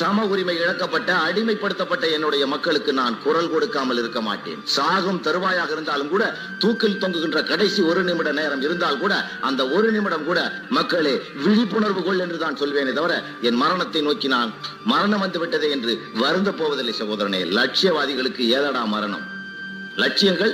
சம உரிமை இழக்கப்பட்ட அடிமைப்படுத்தப்பட்ட என்னுடைய மக்களுக்கு நான் குரல் கொடுக்காமல் இருக்க மாட்டேன். சாகும் தருவாயாக இருந்தாலும் கூட தூக்கில் தொங்குகின்ற கடைசி ஒரு நிமிட நேரம் இருந்தால் கூட அந்த ஒரு நிமிடம் கூட மக்களே விழிப்புணர்வு கொள் என்று தான் சொல்வேனே தவிர என் மரணத்தை நோக்கி நான் மரணம் வந்து விட்டதே என்று வருந்த போவதில்லை சகோதரனே. லட்சியவாதிகளுக்கு ஏதடா மரணம்? லட்சியங்கள்?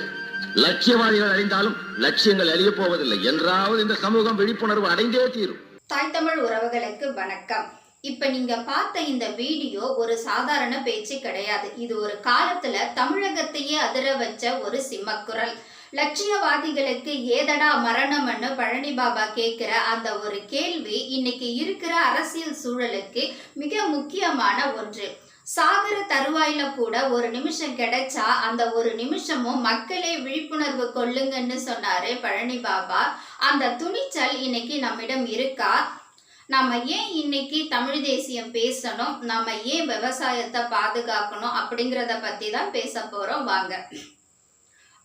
லட்சியவாதிகள் அழிந்தாலும் லட்சியங்கள் அழிய போவதில்லை. என்றாவது இந்த சமூகம் விழிப்புணர்வு அடைந்தே தீரும். தாய் தமிழ் உறவுகளுக்கு வணக்கம். இப்ப நீங்க பார்த்த இந்த வீடியோ ஒரு சாதாரண பேச்சு கிடையாது. இது ஒரு காலத்துல தமிழகத்தையே அதிர வச்ச ஒரு சிம்மக்குரல். லட்சியவாதிகளுக்கு ஏதடா மரணம்னு பழனி பாபா கேட்கிற அந்த ஒரு கேள்வி இன்னைக்கு இருக்கிற அரசியல் சூழலுக்கு மிக முக்கியமான ஒன்று. சாகர தருவாயில கூட ஒரு நிமிஷம் கிடைச்சா அந்த ஒரு நிமிஷமும் மக்களே விழிப்புணர்வு கொள்ளுங்கன்னு சொன்னாரு பழனி பாபா. அந்த துணிச்சல் இன்னைக்கு நம்மிடம் இருக்கா? நம்ம ஏன் இன்னைக்கு தமிழ் தேசியம் பேசணும்? நம்ம ஏன் விவசாயத்தை பாதுகாக்கணும் அப்படிங்கிறத பத்தி தான் பேச போறோம். வாங்க.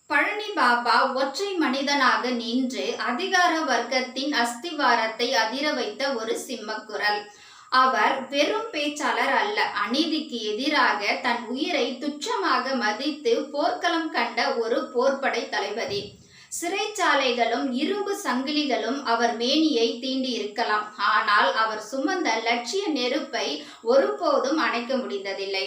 பழனி பாபா ஒற்றை மனிதனாக நின்று அதிகார வர்க்கத்தின் அஸ்திவாரத்தை அதிர வைத்த ஒரு சிம்மக்குரல். அவர் வெறும் பேச்சாளர் அல்ல. அநீதிக்கு எதிராக தன் உயிரை துச்சமாக மதித்து போர்க்களம் கண்ட ஒரு போர்ப்படை தளபதி. சிறைச்சாலைகளும் இரும்பு சங்கிலிகளும் அவர் மேனியை தீண்டி இருக்கலாம் ஆனால் அவர் சுமந்த லட்சிய நெருப்பை ஒருபோதும் அணைக்க முடிந்ததில்லை.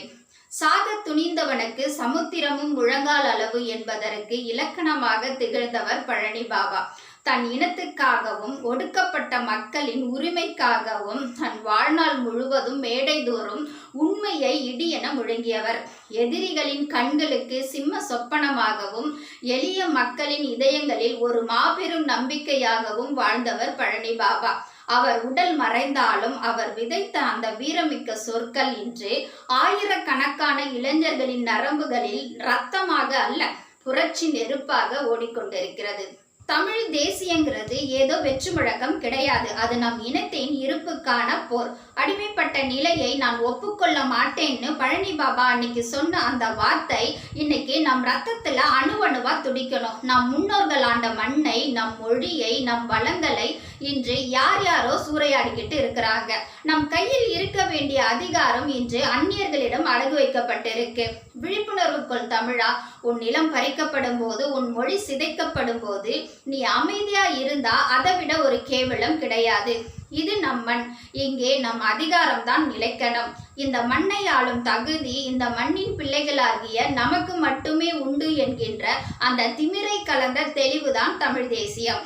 சாக துணிந்தவனுக்கு சமுத்திரமும் முழங்கால் அளவு என்பதற்கு இலக்கணமாக திகழ்ந்தவர் பழனி பாபா. தன் இனத்துக்காகவும் ஒடுக்கப்பட்ட மக்களின் உரிமைக்காகவும் தன் வாழ்நாள் முழுவதும் மேடை தோறும் உண்மையை இடி என முழங்கியவர். எதிரிகளின் கண்களுக்கு சிம்ம சொப்பனமாகவும் எளிய மக்களின் இதயங்களில் ஒரு மாபெரும் நம்பிக்கையாகவும் வாழ்ந்தவர் பழனி பாபா. அவர் உடல் மறைந்தாலும் அவர் விதைத்த அந்த வீரமிக்க சொற்கள் இன்று ஆயிரக்கணக்கான இளைஞர்களின் நரம்புகளில் ரத்தமாக அல்ல புரட்சி நெருப்பாக ஓடிக்கொண்டிருக்கிறது. தமிழ் தேசியங்கிறது ஏதோ வெற்று முழக்கம் கிடையாது. அது நம் இனத்தின் இருப்புக்கான போர். அடிமைப்பட்ட நிலையை நான் ஒப்புக்கொள்ள மாட்டேன்னு பழனி பாபா அன்னைக்கு சொன்ன அந்த வார்த்தை இன்னைக்கு நம் ரத்தத்துல அணுவணுவா துடிக்கணும். நம் முன்னோர்கள் ஆண்ட மண்ணை நம் மொழியை நம் வளங்களை இன்று யார் யாரோ சூறையாடிக்கிட்டு இருக்கிறாங்க. நம் கையில் இருக்க வேண்டிய அதிகாரம் இன்று அந்நியர்களிடம் அடகு வைக்கப்பட்டிருக்கு. விழிப்புணர்வுக்குள் தமிழா. உன் நிலம் பறிக்கப்படும் போது உன் மொழி சிதைக்கப்படும் போது நீ அமைதியா இருந்தா அதை விட ஒரு கேவலம் கிடையாது. இது நம் மண். இங்கே நம் அதிகாரம் தான் நிலைக்கணும். இந்த மண்ணை ஆளும் தகுதி இந்த மண்ணின் பிள்ளைகளாகிய நமக்கு மட்டுமே உண்டு என்கின்ற அந்த திமிரை கலந்த தெளிவுதான் தமிழ் தேசியம்.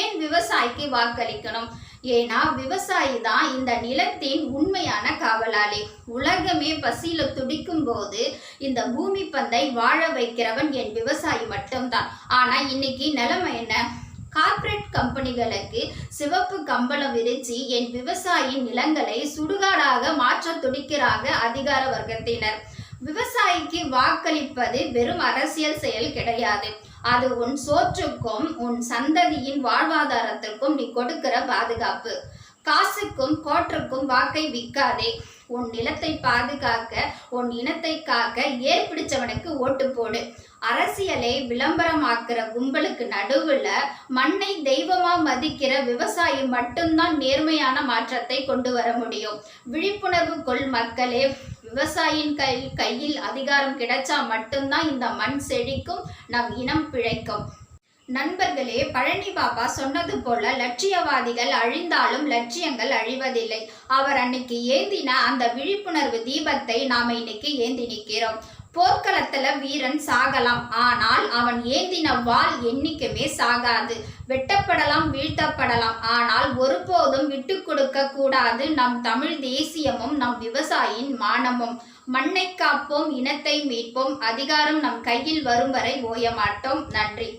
ஏன் விவசாயிக்கு வாக்களிக்கணும்? ஏன்னா விவசாயி தான் இந்த நிலத்தின் உண்மையான காவலாளி. உலகமே பசியில துடிக்கும் போது இந்த பூமி பந்தை வாழ வைக்கிறவன் என் விவசாயி மட்டும்தான். ஆனா இன்னைக்கு நிலைமை என்ன? கம்பெனிகளுக்கு சிவப்பு கம்பளம் விரிச்சு என் விவசாயின் நிலங்களை சுடுகாடாக மாற்ற துடிக்கிறாங்க அதிகார வர்க்கத்தினர். விவசாயிக்கு வாக்களிப்பது வெறும் அரசியல் செயல் கிடையாது. அது உன் சோற்றுக்கும் உன் சந்ததியின் வாழ்வாதாரத்திற்கும் நீ கொடுக்கிற பாதுகாப்பு. காசுக்கும் கோற்றுக்கும் வாக்கை விற்காதே. உன் நிலத்தை பாதுகாக்க உன் இனத்தை காக்க ஏர் பிடிச்சவனுக்கு ஓட்டு போடு. அரசியலை விளம்பரமாக்குற கும்பலுக்கு நடுவுல மண்ணை தெய்வமா மதிக்கிற விவசாயி மட்டும்தான் நேர்மையான மாற்றத்தை கொண்டு வர முடியும். விழிப்புணர்வு கொள் மக்களே. விவசாயியின் கை கையில் அதிகாரம் கிடைச்சா மட்டும்தான் இந்த மண் செழிக்கும் நம் இனம் பிழைக்கும். நண்பர்களே பழனி பாபா சொன்னது போல லட்சியவாதிகள் அழிந்தாலும் லட்சியங்கள் அழிவதில்லை. அவர் அன்னைக்கு ஏந்தின அந்த விழிப்புணர்வு தீபத்தை நாம இன்னைக்கு ஏந்தி நிற்கிறோம். போர்க்களத்துல வீரன் சாகலாம். ஆனால் அவன் ஏந்தின வாள் என்னைக்குமே சாகாது. வெட்டப்படலாம் வீழ்த்தப்படலாம். ஆனால் ஒருபோதும் விட்டு கொடுக்க கூடாது நம் தமிழ் தேசியமும் நம் விவசாயியின் மானமும். மண்ணை காப்போம் இனத்தை மீட்போம். அதிகாரம் நம் கையில் வரும் வரை ஓய மாட்டோம் நன்றி.